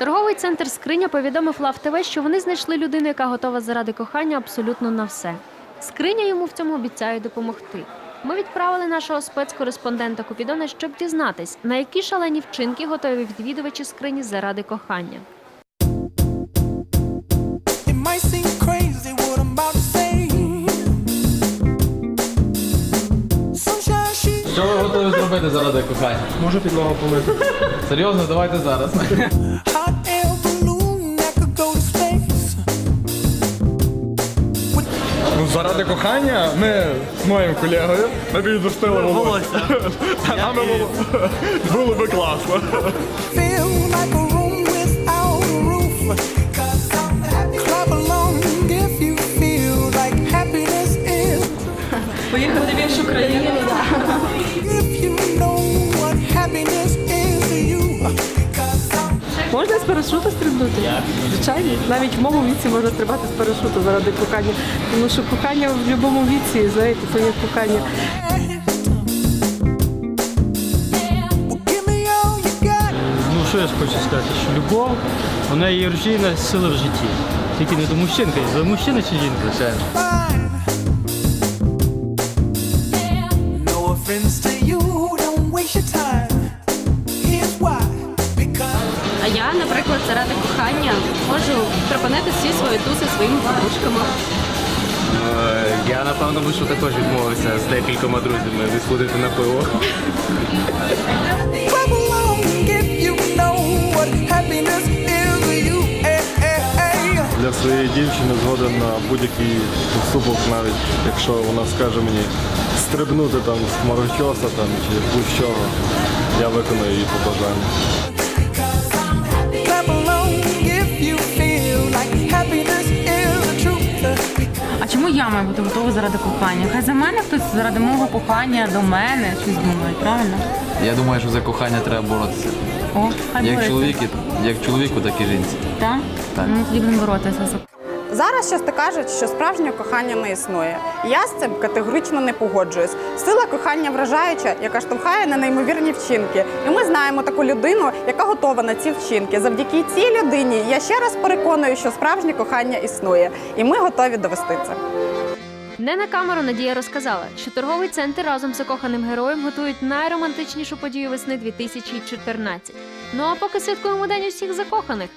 Торговий центр Скриня повідомив Лав ТВ, що вони знайшли людину, яка готова заради кохання абсолютно на все. Скриня йому в цьому обіцяє допомогти. Ми відправили нашого спецкореспондента Купідона, щоб дізнатись, на які шалені вчинки готові відвідувачі скрині заради кохання. Що ви готові зробити заради кохання? Можу підлогу помити. Серйозно, давайте зараз. Заради кохання ми з моїм колегою ми б відростили волосся. А нам було, було би класно. Поїхати в іншу країну. Парашуту стрибнути? Звичайно, навіть в моєму віці можна стрибати з парашуту заради кохання. Тому що кохання в будь-якому віці, знаєте, це є кохання. Ну що я хочу сказати, що любов, вона є рушійна сила в житті. Тільки не до мужчин, кажуть, за мужчина чи жінка? Звичайно. No offense to you, don't waste your time. Заради кохання можу припинити всі свої туси своїми подружками. Е, Я напевно би що також відмовився з декількома друзями відходити на пиво. Eh, eh, eh. Для своєї дівчини згоден на будь-який поступок, навіть якщо вона скаже мені стрибнути там з хмарочоса там, чи будь-чого, я виконую її побажання. Я маю бути готова заради кохання? Хай за мене хтось заради мого кохання до мене щось думає, правильно? Я думаю, що за кохання треба боротися. О, хай Як бореться. чоловіки, як чоловіку, так і жінці. Так? Так. Ну, тоді будемо боротися. Зараз часто кажуть, що справжнє кохання не існує. Я з цим категорично не погоджуюсь. Сила кохання вражаюча, яка штовхає на неймовірні вчинки. І ми знаємо таку людину, яка готова на ці вчинки. Завдяки цій людині я ще раз переконую, що справжнє кохання існує, і ми готові довести це. Не на камеру Надія розказала, що торговий центр разом з закоханим героєм готують найромантичнішу подію весни 2014. Ну а поки святкуємо день усіх закоханих.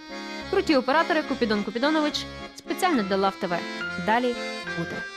Круті оператори Купідон Купідонович спеціально для Лав ТВ. Далі буде.